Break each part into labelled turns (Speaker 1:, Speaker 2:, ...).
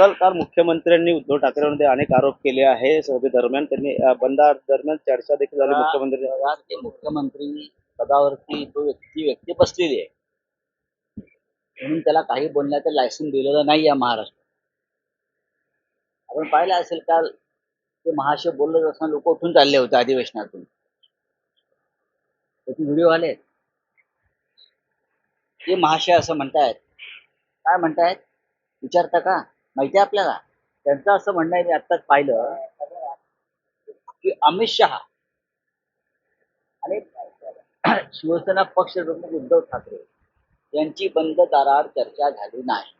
Speaker 1: काल मुख्यमंत्र्यांनी उद्धव ठाकरेंमध्ये अनेक आरोप केले आहे सभे दरम्यान त्यांनी बंद दरम्यान चर्चा देखील झाली मुख्यमंत्री
Speaker 2: मुख्यमंत्री पदावरती तो व्यक्ती व्यक्ती बसलेली आहे. म्हणून त्याला काही बोलण्याचं लायसन दिलेलं नाही या महाराष्ट्रात. आपण पाहिलं असेल काल ते महाशय बोलत असताना लोक उठून चालले होते अधिवेशनातून. त्याचे व्हिडिओ आले ते महाशय असं म्हणतायत. काय म्हणतायत? विचारता का? माहिती आहे आपल्याला? त्यांचं असं म्हणणं आहे मी आत्ताच पाहिलं की अमित शहा आणि शिवसेना पक्ष प्रमुख उद्धव ठाकरे यांची बंद दारावर चर्चा झाली नाही.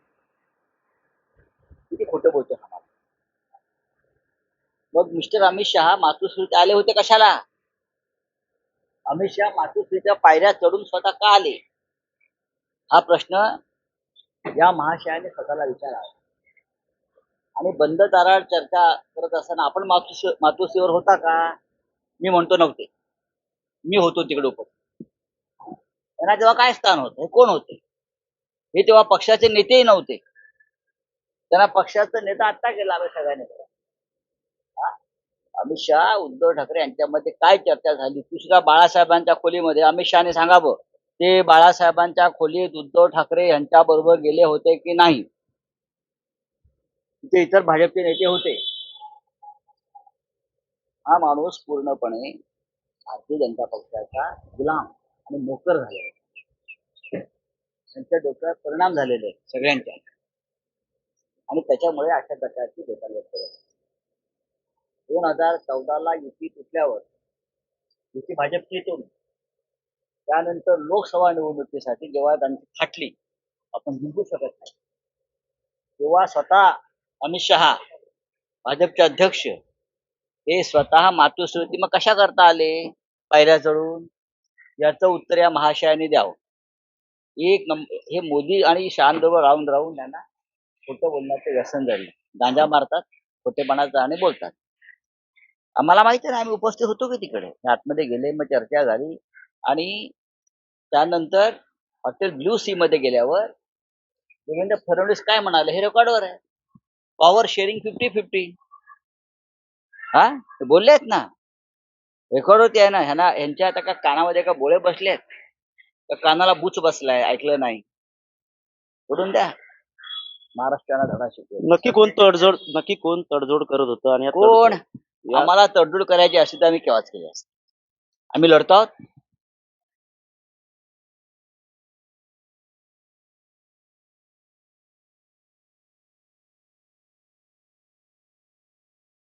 Speaker 2: किती खोटं बोलतो हा मग मिस्टर अमित शहा मातोश्रीत आले होते कशाला? अमित शहा मातोश्रीच्या पायऱ्या चढून स्वतः का आले? हा प्रश्न या महाशयाने स्वतःला विचारावा. आणि बंद दारावर चर्चा करत असताना आपण मातोश्री मातोश्रीवर होता का? मी म्हणतो नव्हते. मी होतो तिकडे उपस्थित. त्यांना तेव्हा काय स्थान होतं? हे कोण होते? हे तेव्हा पक्षाचे नेतेही नव्हते. त्यांना पक्षाचा नेता आत्ता गेला आम्ही सगळ्यांनी. अमित शहा उद्धव ठाकरे यांच्यामध्ये काय चर्चा झाली? दुसऱ्या बाळासाहेबांच्या खोलीमध्ये. अमित शहाने सांगावं ते बाळासाहेबांच्या खोलीत उद्धव ठाकरे यांच्याबरोबर गेले होते की नाही? तिथे इतर भाजपचे नेते होते. हा माणूस पूर्णपणे भारतीय जनता पक्षाचा गुलाम आणि नोकर झालेला त्यांच्या डोक्यात परिणाम झालेले आहेत सगळ्यांच्या. आणि त्याच्यामुळे अशा प्रकारची बेकार्यक्त दोन हजार चौदाला युती तुटल्यावर युती भाजपची येते त्यानंतर लोकसभा निवडणुकीसाठी जेव्हा त्यांची फाटली आपण जिंकू शकत नाही. तेव्हा स्वतः अमित शहा भाजपचे अध्यक्ष हे स्वतः मातृश्रुती मग कशा करता आले? पायऱ्या चढून. याचं उत्तर या महाशयाने द्यावं. एक नंबर हे मोदी आणि शहांबरोबर राहून राहून त्यांना खोटं बोलण्याचं व्यसन झालं. गांजा मारतात खोटेपणाचं आणि बोलतात. आम्हाला माहिती नाही आम्ही उपस्थित होतो की तिकडे? आतमध्ये गेले मग चर्चा झाली. आणि त्यानंतर हॉटेल ब्ल्यू सी मध्ये गेल्यावर देवेंद्र फडणवीस काय म्हणाले? हे रेकॉर्डवर आहे. पॉवर शेअरिंग फिफ्टी फिफ्टी हा? ते बोलले आहेत ना. रेकॉर्ड होती आहे ना. ह्यांना ह्यांच्या आता का कानामध्ये का बोळे बसले आहेत का कानाला बुच बसलाय? ऐकलं नाही. सोडून द्या. महाराष्ट्राला धडा शिकवेल
Speaker 1: नक्की कोण तडजोड नक्की कोण तडजोड करत होतं आणि या
Speaker 2: कोण?
Speaker 1: तडजोड- या-
Speaker 2: आम्हाला तडजोड करायची असेल तर आम्ही केव्हाच केली असते. आम्ही लढतो आहोत.